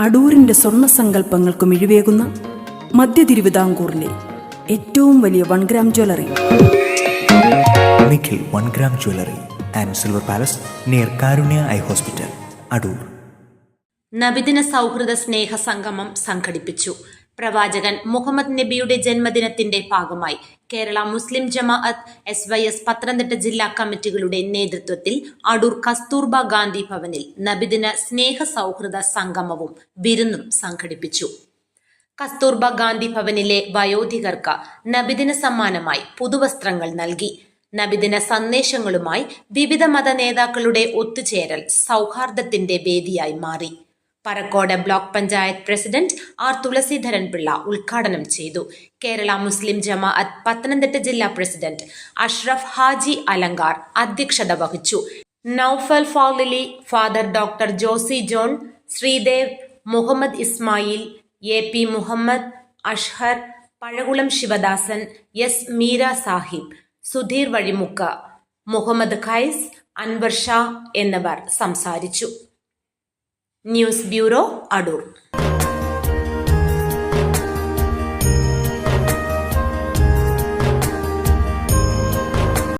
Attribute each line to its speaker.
Speaker 1: അടൂരിന്റെ സ്വർണ സങ്കല്പങ്ങൾക്ക് മിഴിവേകുന്ന മധ്യ തിരുവിതാംകൂറിലെ ഏറ്റവും വലിയ one gram jewellery
Speaker 2: Nikhil one gram jewellery and silver palace near Karunya eye hospital Adoor
Speaker 3: നബിദിന സൗഹൃദ സ്നേഹ സംഗമം സംഘടിപ്പിച്ചു. പ്രവാചകൻ മുഹമ്മദ് നബിയുടെ ജന്മദിനത്തിന്റെ ഭാഗമായി Kerala Muslim Jamaath S Y S Pathanamthitta ജില്ലാ കമ്മിറ്റികളുടെ നേതൃത്വത്തിൽ അടൂർ കസ്തൂർബ ഗാന്ധി ഭവനിൽ നബിദിന സ്നേഹ സൗഹൃദ സംഗമവും വിരുന്നും സംഘടിപ്പിച്ചു. കസ്തൂർബ ഗാന്ധി ഭവനിലെ വയോധികർക്ക് നബിദിന സമ്മാനമായി പുതുവസ്ത്രങ്ങൾ നൽകി. നബിദിന സന്ദേശങ്ങളുമായി വിവിധ മത നേതാക്കളുടെ ഒത്തുചേരൽ സൗഹാർദ്ദത്തിന്റെ വേദിയായി മാറി. Parakode block panchayat president R Thulaseedharan Pillai ഉദ്ഘാടനം ചെയ്തു. കേരള മുസ്ലിം ജമാഅത്ത് പത്തനംതിട്ട ജില്ലാ പ്രസിഡന്റ് അഷ്റഫ് ഹാജി അലങ്കാർ അധ്യക്ഷത വഹിച്ചു. Noufal Falili father doctor Josy John Sreedev Muhammad Ismail A P Muhammad Ashhar Pazhakulam Sivadasan S Meera Sahib Sudheer Vazhimukku Muhammad Khais Anwar Shah എന്നിവർ സംസാരിച്ചു. News bureau Adoor